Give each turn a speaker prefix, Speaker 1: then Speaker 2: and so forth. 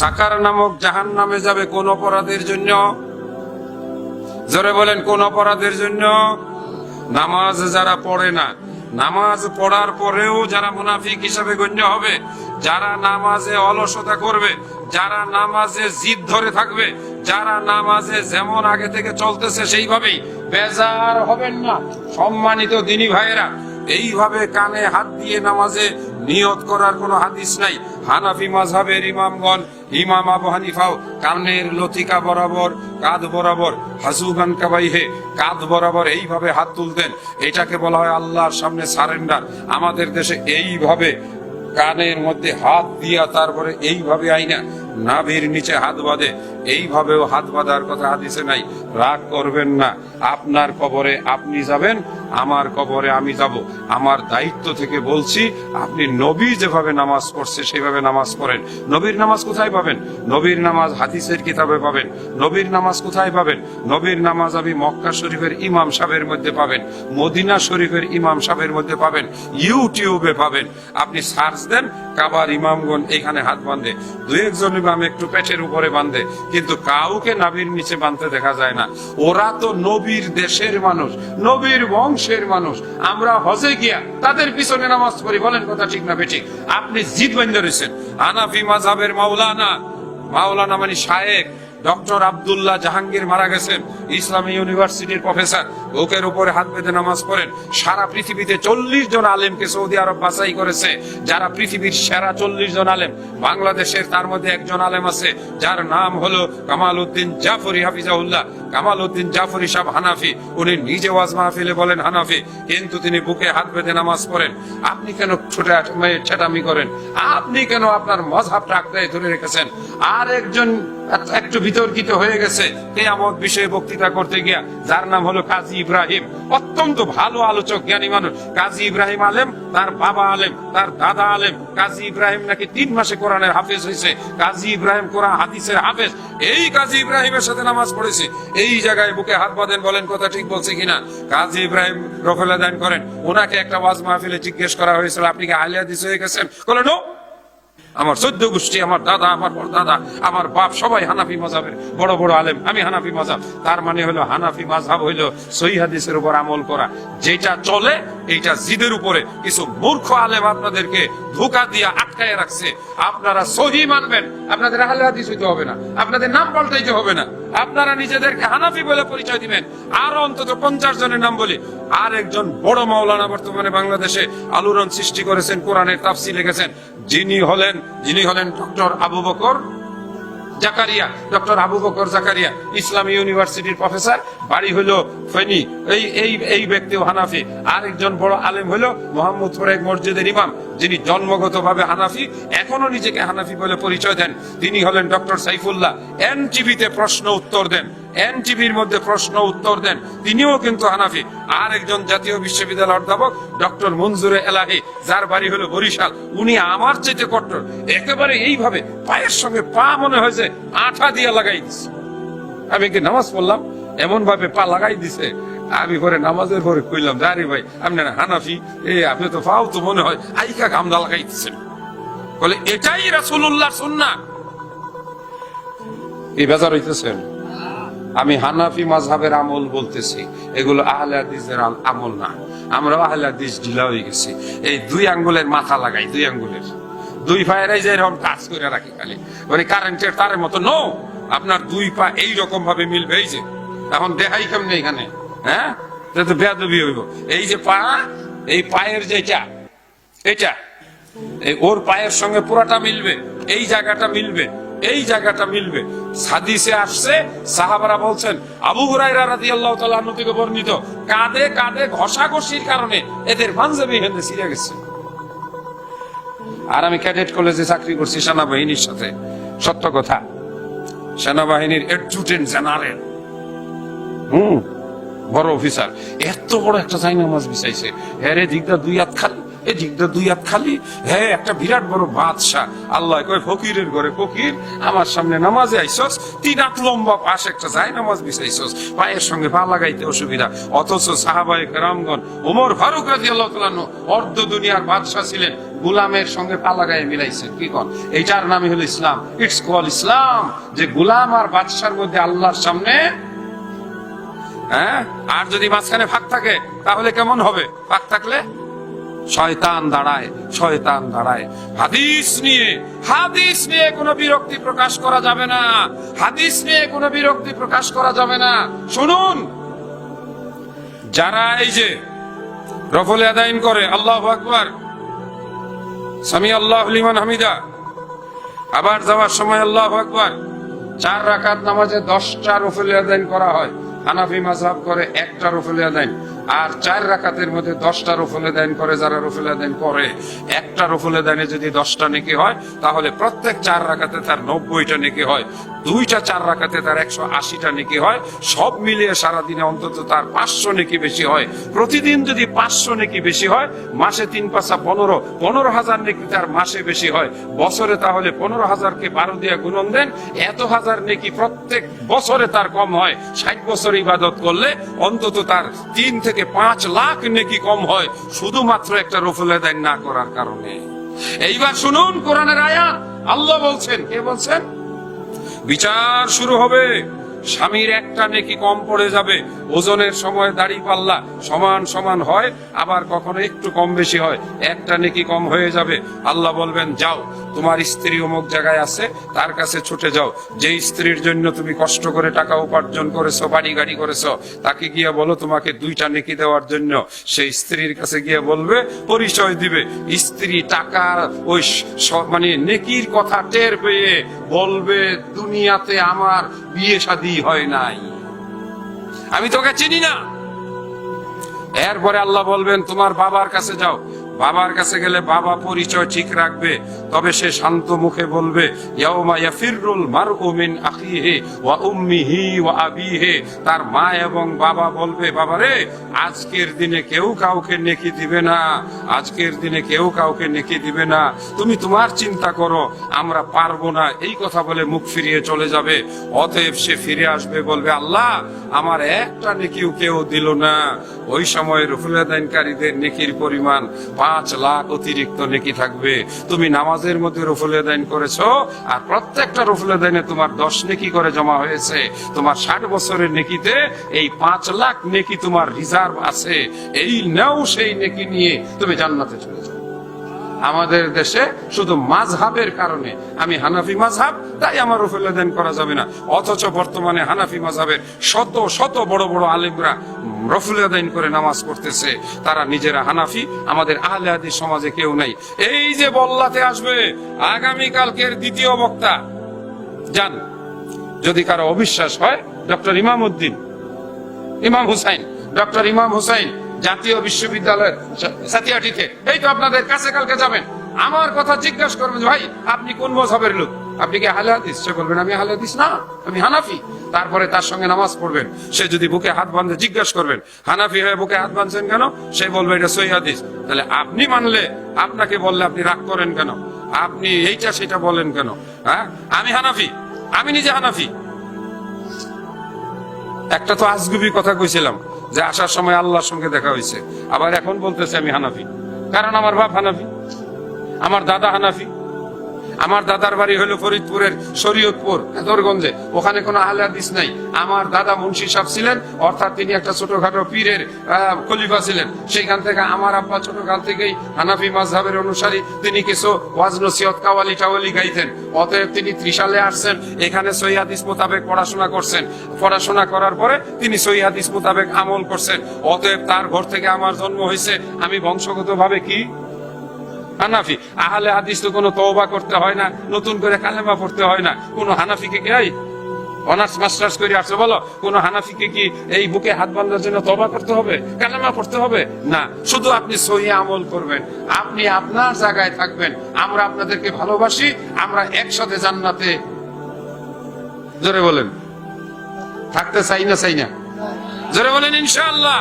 Speaker 1: সাকার নামক জাহান নামে যাবে কোন অপরাধের জন্য? জোরে বলেন, কোন অপরাধের জন্য? নামাজ যারা পড়ে না, নামাজ পড়ার পরেও যারা মুনাফিক হিসাবে গণ্য হবে, যারা নামাজে অলসতা করবে, যারা নামাজে জিদ ধরে থাকবে, যারা নামাজে যেমন আগে থেকে চলতেছে সেইভাবেই বেজার হবেন না। সম্মানিত দিনী ভাইয়েরা, এইভাবে কানে হাত দিয়ে নামাজে নিয়ত করার কোনো হাদিস নাই। হানাফি মাযহাবের ইমামগণ ইমাম আবু হানিফাও কানের লতিকা বরাবর, কাঁধ বরাবর, হাসুগান কাবাই হে কাঁধ বরাবর এইভাবে হাত তুলতেন। এটাকে বলা হয় আল্লাহর সামনে সারেন্ডার। আমাদের দেশে এইভাবে কানের মধ্যে হাত দিয়া তারপরে এইভাবে আইনা, নাভির নিচে হাত বাঁধে। এইভাবেও হাত বাঁধার কথা হাদিসে নাই। রাগ করবেন না। আপনার কবরে আপনি যাবেন, আমার কবরে আমি যাব। আমার দায়িত্ব থেকে বলছি, আপনি নবী যেভাবে নামাজ পড়ছে সেভাবে নামাজ পড়েন। নবীর নামাজ কোথায় পাবেন? নবীর নামাজ হাদিসের কিতাবে পাবেন। নবীর নামাজ কোথায় পাবেন? নবীর নামাজ আমি মক্কা শরীফের ইমাম সাহেবের মধ্যে পাবেন। মদিনা শরীফের ইমাম সাহেবের মধ্যে পাবেন। ইউটিউবে পাবেন। আপনি সার্চ দেন, কাবার ইমামগণ এখানে হাত বাঁধে। দুই একজন ইমাম একটু পেটের উপরে বাঁধে। কিন্তু কাউকে নাবির নিচে বাঁধতে দেখা যায় না। ওরা তো নবীর দেশের মানুষ, নবীর বংশের মানুষ। আমরা হজে গিয়া তাদের পিছনে নামাজ পড়ি, বলেন কথা ঠিক না বেঠিক? আপনি জিদ বান রয়েছেন আনাফি মাঝাবের মাওলানা মাওলানা মানে শায়েক ডক্টর আবদুল্লাহ জাহাঙ্গীর মারা গেছেন, ইসলামী ইউনিভার্সিটির প্রফেসর। বুকের উপরে হাত বেঁধে নামাজ পড়েন। সারা পৃথিবীতে চল্লিশ জন আলেমকে সৌদি আরব বাছাই করেছে। যারা পৃথিবীর সেরা চল্লিশ জন আলেম, বাংলাদেশের তার মধ্যে একজন আলেম আছে, যার নাম হলো কামাল উদ্দিন জাফরি হাফিজাউল্লাহ কামাল উদ্দিন জাফরি সাহেব হানাফি, উনি নিজে ওয়াজ মাহফিলে বলেন হানাফি, কিন্তু তিনি বুকে হাত বেঁধে নামাজ পড়েন। আপনি কেন ছোট ছেটামি করেন? আপনি কেন আপনার মজহাবটা আঁকড়ে ধরে রেখেছেন? আর একজন একটু বিতর্কিত হয়ে গেছে। কেয়ামত বিষয়ে বক্তৃতা করতে গিয়া, যার নাম হলো কাজী ইব্রাহিম, অত্যন্ত ভালো আলোচক, জ্ঞানী মানুষ। কাজী ইব্রাহিম আলেম, তার বাবা আলেম, তার দাদা আলেম। কাজী ইব্রাহিম নাকি তিন মাসে কোরআনের হাফেজ হয়েছে। কাজী ইব্রাহিম কোরআন হাদিসের হাফেজ। এই কাজী ইব্রাহিমের সাথে নামাজ পড়েছে। এই জায়গায় বুকে হাত বাঁধেন বলেন কথা ঠিক বলছে কিনা? কাজী ইব্রাহিম রফেলা দান করেন। ওনাকে একটা ওয়াজ মাহফিলে জিজ্ঞেস করা হয়েছিল, আপনি কি আলিয়া দিস হয়ে গেছেন? বলে, নো। আমার চোদ্দ গোষ্ঠী, আমার দাদা আমার দাদা আমার বাপ, সবাই হানাফি মজাবের বড় বড় আলেম। আমি হানাফি মজাব। তার মানে হলো হানাফি মাঝহাব হইল সহি হাদিসের উপর আমল করা। যেটা চলে, এইটা জিদের উপরে। কিছু মূর্খ আলেম আপনাদেরকে ধোকা দিয়ে আটকায় রাখছে। আপনারা সহি মানবেন। আপনাদের আহলে হাদিস হইতে হবে না। আপনাদের নাম পাল্টাইতে হবে না। আপনারা নিজেদেরকে হানাফি বলে পরিচয় দিবেন। আর অন্তত পঞ্চাশ জনের নাম বলি। আর একজন বড় মাওলানা বর্তমানে বাংলাদেশে আলোড়ন সৃষ্টি করেছেন, কোরআনের তাফসি লিখেছেন যিনি হলেন যিনি হলেন ডক্টর আবু বকর জাকারিয়া, ডক্টর আবু বকর জাকারিয়া, ইসলামী ইউনিভার্সিটির প্রফেসর। বাড়ি হলো ফেনী। এই এই এই ব্যক্তিও হানাফি। আর একজন বড় আলেম হলো মোহাম্মদপুর এক মসজিদের ইমাম, যিনি জন্মগতভাবে হানাফি এখনও নিজেকে হানাফি বলে পরিচয় দেন। তিনি হলেন ডক্টর সাইফুল্লাহ। এন টিভিতে প্রশ্ন উত্তর দেন। এন টিভির মধ্যে প্রশ্ন, উত্তর দেন। তিনিও কিন্তু হানাফি। আর একজন জাতীয় বিশ্ববিদ্যালয়ের অধ্যাপক, ডক্টর মঞ্জুরে এলাহি, যার বাড়ি হলো বরিশাল। উনি আমার চেয়ে কট্টর একেবারে এইভাবে পায়ের সঙ্গে পা মনে হয়েছে আঠা দিয়ে লাগাই দিচ্ছে আমি কি নামাজ পড়লাম? এমন ভাবে পা লাগাই দিছে। আমি পরে নামাজের পরে কইলাম জারি ভাই, আপনি হানাফি? এ, আপনি তো পাও তো মনে হয় আইকা গামদা লাগাই দিচ্ছেন বলে, এটাই রাসূলুল্লাহ সুন্নাহ। এই বেজার হইতেছেন। আমি হানাফি মাযহাবের আমল বলতেছি, এগুলো আহলে হাদিসের আল- আমল না। আমরা আহলে হাদিস ঢিলা হয়ে গেছি। এই দুই আঙ্গুলের মাথা লাগাই, দুই আঙ্গুলের। দুই পায়েরাই যে এরকম কাজ করে রাখি খালি। মানে কারেন্টের তারের মতো, নো! আপনার দুই পা এই রকম ভাবে মিলবে, এই যে। এখন দেখাই কেমনে এখানে? হ্যাঁ? তো বেয়াদবি হইব। এই যে পা, এই পায়ের যেটা এটা ওর পায়ের সঙ্গে পুরাটা মিলবে, এই জায়গাটা মিলবে। এই জায়গাটা মিলবে। হাদিসে আসছে, সাহাবারা বলছেন, আবু হুরায়রা রাদিয়াল্লাহু তাআলা আনহু থেকে বর্ণিত, কাঁধে কাঁধে ঘষাঘষির কারণে এদের পাঞ্জাবি হেন্দে ছিঁড়ে গেছে। আর আমি ক্যাডেট কলেজে চাকরি করছি সেনাবাহিনীর সাথে। সত্য কথা, সেনাবাহিনীর এডজুটেন্ট জেনারেল। হুম, বড় অফিসার। এত বড় একটা চাইনা মাছ বিছাইছে। হ্যারে দিকটা দুই হাত এদিকটা দুই হাত খালি। হ্যাঁ একটা বিরাট বড় বাদশাহ। আল্লাহ কয়, ফকিরের ঘরে ফকির, আমার সামনে নামাজে আইসস, তিন হাত লম্বা পাশ একটা যায় নামাজ বিছাইছস পায়ের সঙ্গে পা লাগাইতে অসুবিধা। অথচ সাহাবাই রামগণ ওমর ফারুক রাজি আল্লাহ অর্ধ দুনিয়ার বাদশাহ ছিলেন, গুলামের সঙ্গে পা লাগাই মিলাইছেন। কি কন? এইটার নামই হলো ইসলাম। ইটস কল ইসলাম। যে গুলাম আর বাদশার মধ্যে আল্লাহর সামনে হ্যাঁ? আর যদি মাঝখানে ফাঁক থাকে, তাহলে কেমন হবে? ফাঁক থাকলে? শয়তান দাঁড়ায় শয়তান দাঁড়ায়। হাদিস নিয়ে হাদিস নিয়ে কোনো বিরক্তি প্রকাশ করা যাবে না। হাদিস নিয়ে কোনো বিরক্তি প্রকাশ করা যাবে না। শুনুন। যারা এই যে রফল আদায়ন করে, আল্লাহ আকবার, সামি আল্লাহ লিমান হামিদা, আবার যাওয়ার সময় আল্লাহ আকবার, চার রাকাত নামাজে দশটা রফল আদায়ন করা হয়। হানাফি মাযহাব করে একটা রফল আদায়ন। আর চার রাকাতের মধ্যে দশটা রফলে দেন করে, যারা রফল দেন করে, একটা রফলে দেনে যদি দশটা নেকি হয়, তাহলে প্রত্যেক চার রাকাতে তার নব্বইটা নেকি হয়। দুইটা চার রাকাতে তার একশো আশিটা নেকি হয়। সব মিলিয়ে সারাদিনে অন্তত তার পাঁচশো নেকি বেশি হয়। প্রতিদিন যদি পাঁচশো নেকি বেশি হয়, মাসে তিন পাঁচা পনেরো পনেরো হাজার নেকি তার মাসে বেশি হয়। বছরে তাহলে পনেরো হাজারকে বারো দিয়ে গুণন দেন, এত হাজার নেকি প্রত্যেক বছরে তার কম হয়। ষাট বছর ইবাদত করলে অন্তত তার তিন থেকে পাঁচ লাখ নেকি কম হয়। শুধুমাত্র একটা রফুল আদায় না করার কারণে। এইবার শুনুন কোরআনের আয়া আল্লাহ বলছেন, কে বলছেন? বিচার শুরু হবে। স্বামীর একটা নেকি কম পড়ে যাবে। ওজনের সময় দাড়ি পাল্লা সমান সমান হয়, আবার কখনো একটু কম বেশি হয়। একটা নেকি কম হয়ে যাবে। আল্লাহ বলবেন, যাও, তোমার স্ত্রী অমুক জায়গায় আছে, তার কাছে ছুটে যাও। যে স্ত্রীর জন্য তুমি কষ্ট করে টাকা উপার্জন করেছ বাড়ি গাড়ি করেছ, তাকে গিয়ে বলো তোমাকে দুইটা নেকি দেওয়ার জন্য। সেই স্ত্রীর কাছে গিয়ে বলবে, পরিচয় দিবে। স্ত্রী টাকা ওই মানে নেকির কথা টের পেয়ে বলবে, দুনিয়াতে আমার বিয়ে শাদী হয় নাই। আমি তোকে চিনি না। এরপরে আল্লাহ বলবেন, তোমার বাবার কাছে যাও। বাবার কাছে গেলে বাবা পরিচয় ঠিক রাখবে, তবে সে শান্ত মুখে বলবে ওয়া ওয়া তার মা এবং বাবা বলবে, বাবা রে, আজকের দিনে কেউ কাউকে নেকি দিবে না, আজকের দিনে কেউ কাউকে নেকি দিবে না। তুমি তোমার চিন্তা করো, আমরা পারব না। এই কথা বলে মুখ ফিরিয়ে চলে যাবে। অতএব সে ফিরে আসবে, বলবে, আল্লাহ, আমার একটা নেকিও কেউ দিল না। ওই সময় রফুলাদানকারীদের নেকির পরিমাণ পাঁচ লাখ অতিরিক্ত নেকি থাকবে। তুমি নামাজের মধ্যে রফুলাদান করেছ আর প্রত্যেকটা রফুলাদানে তোমার দশ নেকি করে জমা হয়েছে। তোমার ষাট বছরের নেকিতে এই পাঁচ লাখ নেকি তোমার রিজার্ভ আছে। এই নেও সেই নেকি নিয়ে তুমি জান্নাতে চলে যাও। আমাদের দেশে শুধু মাঝহাবের কারণে আমি হানাফি মাঝহাব, তাই আমার রফুল্লাদান করা যাবে না। অথচ বর্তমানে হানাফি মাঝহাবের শত শত বড় বড় আলিমরা রফুল্লাদান করে নামাজ পড়তেছে। তারা নিজেরা হানাফি, আমাদের আহলে হাদিস সমাজে কেউ নাই। এই যে বল্লাতে আসবে আগামী কালকের দ্বিতীয় বক্তা যান যদি কারও অবিশ্বাস হয়, ডক্টর ইমাম উদ্দিন ইমাম হুসাইন, ডক্টর ইমাম হুসাইন জাতীয় বিশ্ববিদ্যালয়ের সাথিয়াটিতে এই তো আপনাদের কাছে কালকে যাবেন। আমার কথা জিজ্ঞাসা করবেন, ভাই, আপনি কোন মজহবের লোক? আপনি কি হালে হাদিস? সে বলবেন, আমি হালে হাদিস না, আমি হানাফি। তারপরে তার সঙ্গে নামাজ পড়বেন। সে যদি বুকে হাত বাঁধে, জিজ্ঞাসা করবেন, হানাফি হয়ে বুকে হাত বাঁধছেন কেন? সে বলবে, এটা সই হাদিস। তাহলে আপনি মানলে, আপনাকে বললে আপনি রাগ করেন কেন? আপনি এইটা সেটা বলেন কেন? হ্যাঁ? আমি হানাফি, আমি নিজে হানাফি। একটা তো আজগুবি কথা কইছিলাম। যে আসার সময় আল্লাহর সঙ্গে দেখা হয়েছে। আবার এখন বলতেছে আমি হানাফি। কারণ আমার বাপ হানাফি। আমার দাদা হানাফি। আমার দাদার বাড়ি হলো ফরিদপুরের শরীয়তপুর দরগঞ্জে ওখানে কোনো আহলে হাদিস নাই। আমার দাদা মুন্সি সাহেব ছিলেন, অর্থাৎ তিনি একটা ছোটখাটো পীরের খলিফা ছিলেন। সেইখান থেকে আমার আব্বা ছোটকাল থেকেই হানাফি মাযহাবের অনুসারী। তিনি কিছু ওয়াজ নসিহত, কাওয়ালি টাওয়ালি গাইতেন। অতএব তিনি ত্রিশালে আসছেন। এখানে সহি হাদিস মোতাবেক পড়াশোনা করছেন। পড়াশোনা করার পরে তিনি সহি হাদিস মোতাবেক আমল করছেন। অতএব তার ঘর থেকে আমার জন্ম হয়েছে। আমি বংশগতভাবে কি? হানাফি। আহলে হাদিস তো কোনো তওবা করতে হয় না, নতুন করে কালেমা পড়তে হয় না। কোনো হানাফিকে কি অনার্স, মাস্টার্স করে আসছে, বলো। কোন হানাফিকে কি এই বুকে হাত বাঁধার জন্য তবা করতে হবে? কালেমা পড়তে হবে? না। শুধু আপনি সহি আমল করবেন। আপনি আপনার জায়গায় থাকবেন। আমরা আপনাদেরকে ভালোবাসি, আমরা একসাথে জান্নাতে জোরে বলেন। থাকতে চাই না চাই না? জোরে বলেন ইনশাআল্লাহ।